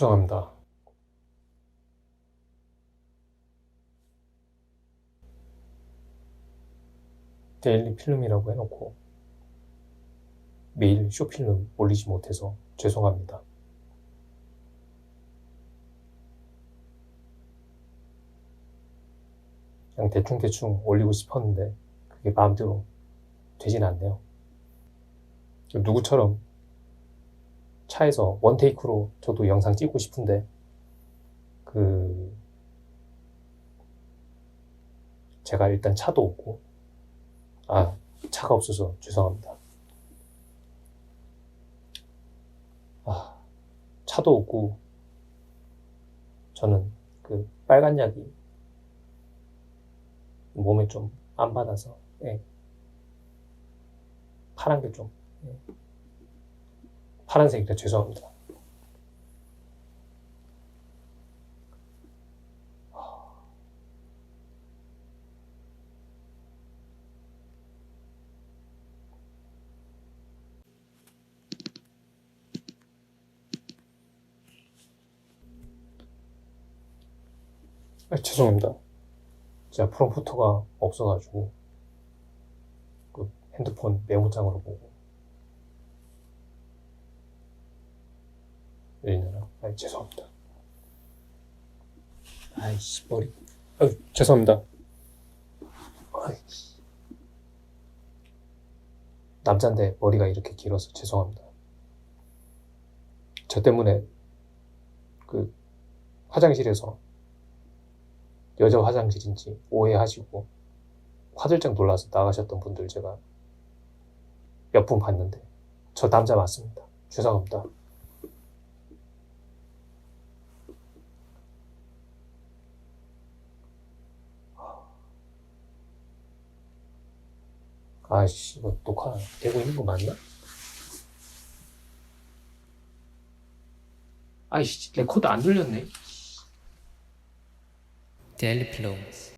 죄송합니다. 데일리 필름이라고 해놓고 매일 쇼필름 올리지 못해서 죄송합니다. 그냥 대충대충 올리고 싶었는데 그게 마음대로 되진 않네요. 누구처럼 차에서 원테이크로 저도 영상 찍고 싶은데 그 제가 일단 차도 없고 아 차가 없어서 죄송합니다. 아 차도 없고 저는 그 빨간 약이 몸에 좀 안 받아서 예. 파란 게 좀 파란색이라 죄송합니다. 아, 죄송합니다. 제가 프롬프터가 없어가지고 그 핸드폰 메모장으로 보고 내리느라 아 죄송합니다. 아이씨 머리 아 죄송합니다. 아이씨. 남잔데 머리가 이렇게 길어서 죄송합니다. 저 때문에 그 화장실에서 여자 화장실인지 오해하시고 화들짝 놀라서 나가셨던 분들 제가 몇 분 봤는데 저 남자 맞습니다. 죄송합니다. 아이씨 이거 녹화 되고 있는 거 맞나? 아이씨 레코드 안 돌렸네. 데일리 필로우스